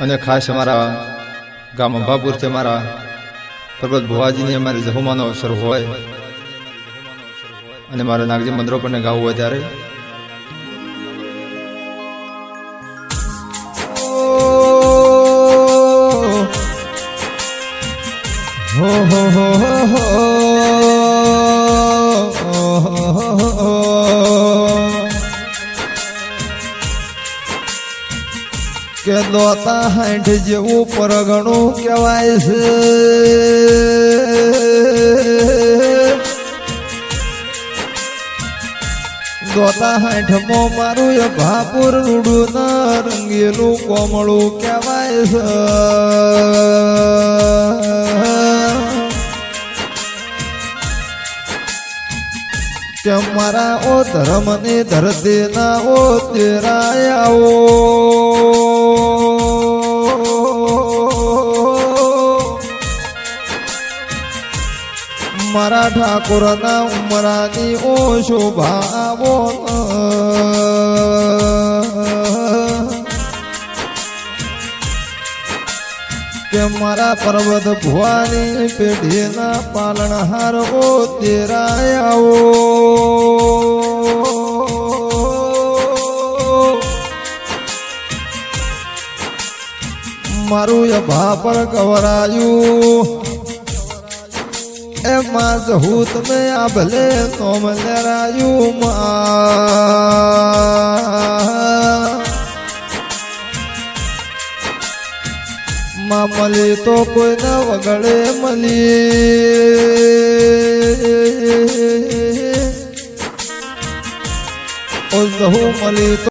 અને ખાસ અમારા ગામ અંબાપુરથી અમારા પર્વત ભુવાજીની અમારી જહુમાનો અવસર હોય અને મારે નાગજી મંદિરો પણ ગાવું હોય ત્યારે. હો હો હો હો. કે દોતા હાંઠ જેવું પરગણું કહેવાય છે. દોતા હાંઠમાં મારું એ ભાપુર રૂડું ના રંગેલું કોમળું કહેવાય છે. કે મારા ઓ ધર્મની ધરતી ના ઓ તેરાયાઓ. મારા ઠાકોરના ઉમરાની ઓ શોભાવો. કે મારા પર્વત ભુવાની પેઢીના પાલનહાર ઓ તેરાયાઓ મારું એ ભાપર કવરાયું એમાં જહું તમે આ ભલે નોમ લેરાયું માં મળી તો કોઈને વગડે મળી ઓ જહું મળી